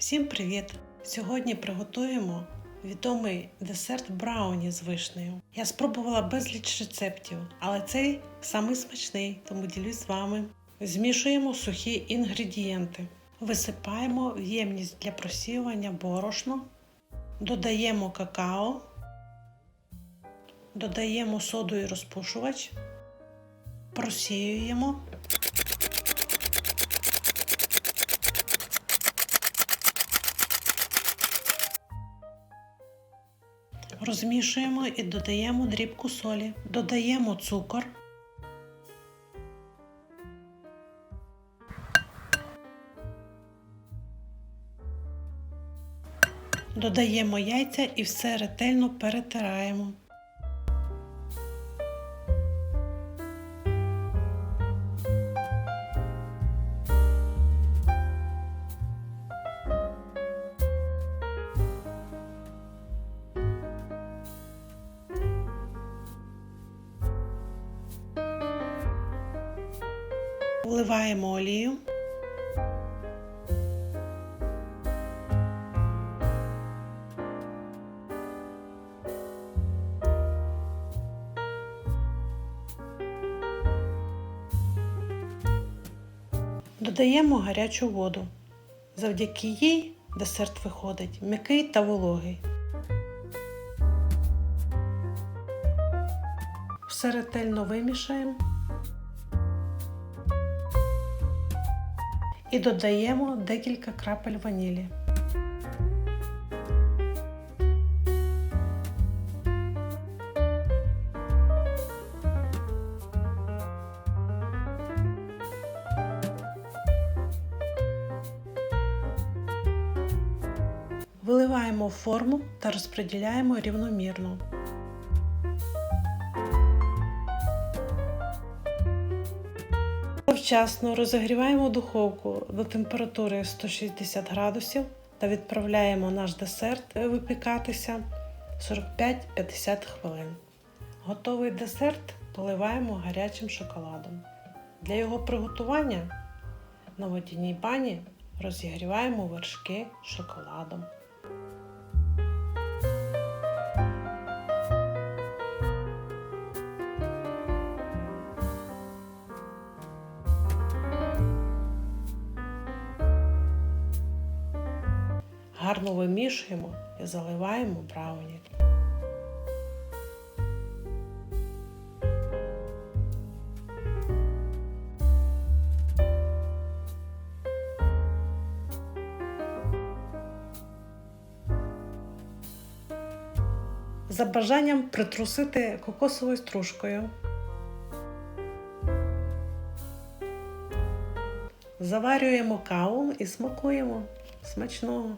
Всім привіт! Сьогодні приготуємо відомий десерт брауні з вишнею. Я спробувала безліч рецептів, але цей самий смачний, тому ділюсь з вами. Змішуємо сухі інгредієнти, висипаємо в ємність для просіювання борошно, додаємо какао, додаємо соду і розпушувач, просіюємо. Розмішуємо і додаємо дрібку солі. Додаємо цукор. Додаємо яйця і все ретельно перетираємо. Вливаємо олію. Додаємо гарячу воду. Завдяки їй десерт виходить м'який та вологий. Все ретельно вимішаємо. І додаємо декілька крапель ванілі. Виливаємо форму та розподіляємо рівномірно. Вчасно розігріваємо духовку до температури 160 градусів та відправляємо наш десерт випікатися 45-50 хвилин. Готовий десерт поливаємо гарячим шоколадом. Для його приготування на водяній бані розігріваємо вершки шоколадом. Гарно вимішуємо і заливаємо брауні. За бажанням притрусити кокосовою стружкою. Заварюємо каву і смакуємо смачного.